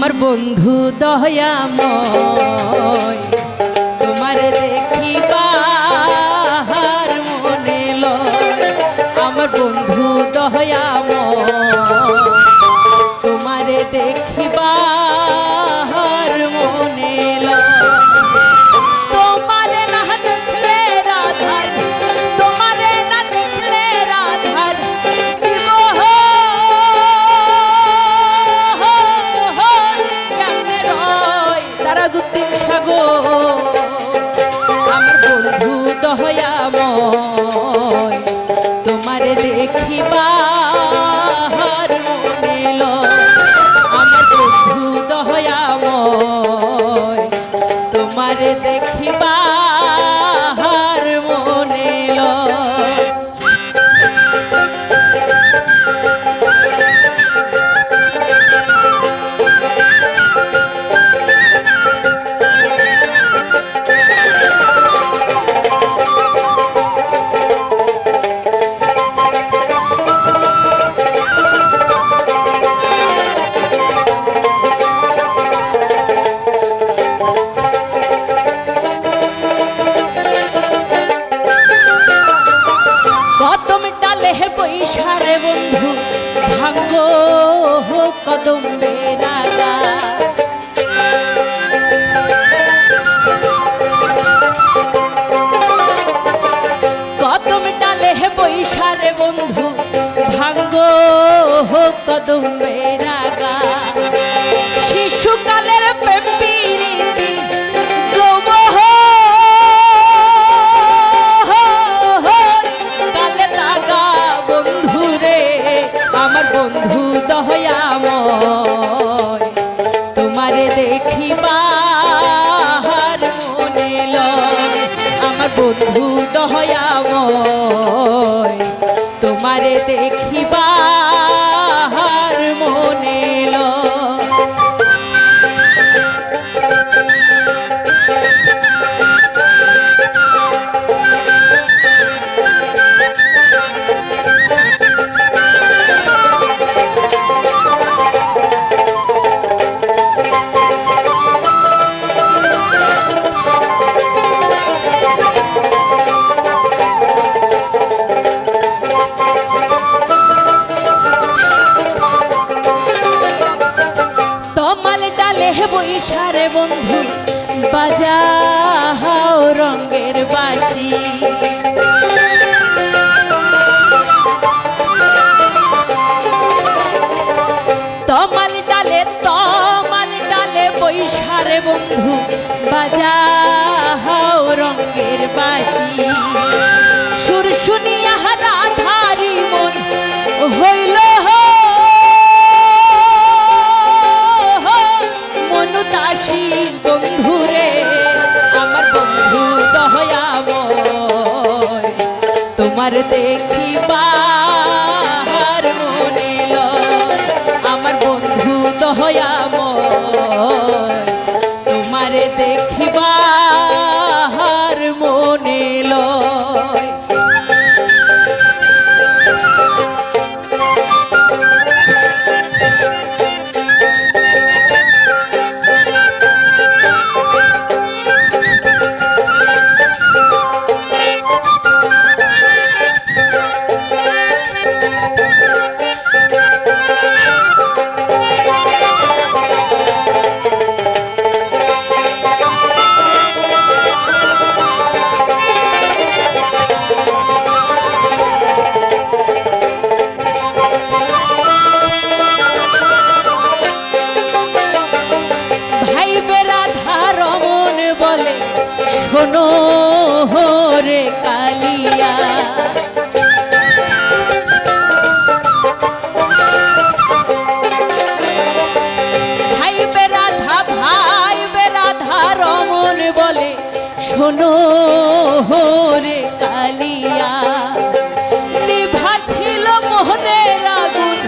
আমার বন্ধু দয়াময় তোমার দেখিবার মনে লয়। আমার বন্ধু দয়াময়। তোমারে দেখিবার কদম বেড়াগা কদম ডালে বৈশারে বন্ধু ভাঙ্গ কদম বেড়াগা শিশুকালের প্রেম প্রীতি তোমারে বাহার মনে আমার বন্ধু দয়াময় তোমারে দেখিবার বৈশারে বন্ধু বাজাও রঙের বাসি তমাল ডালে তমাল ডালে বৈশারে বন্ধু বাজাও রঙের বাসি সুর শুনিয়া তোমার দেখিবার মনে লয় আমার বন্ধু দয়াময় তোমার বলে, শোনো রে কালিয়া, নিভা ছিল মোহনের আগুন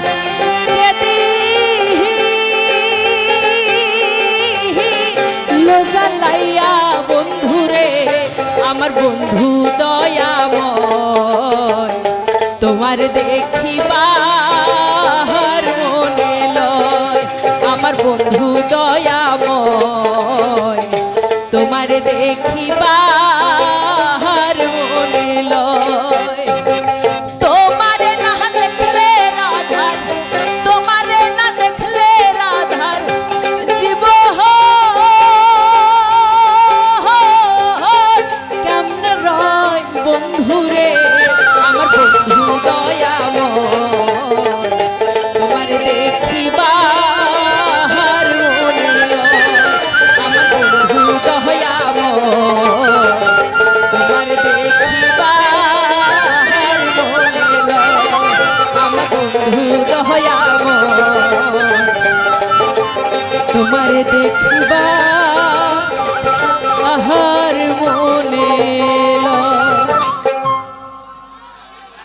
লোজালাইয়া বন্ধুরে আমার বন্ধু দয়াময়, তোমার লয়, আমার বন্ধু দয়াময় তোমার দেখিবার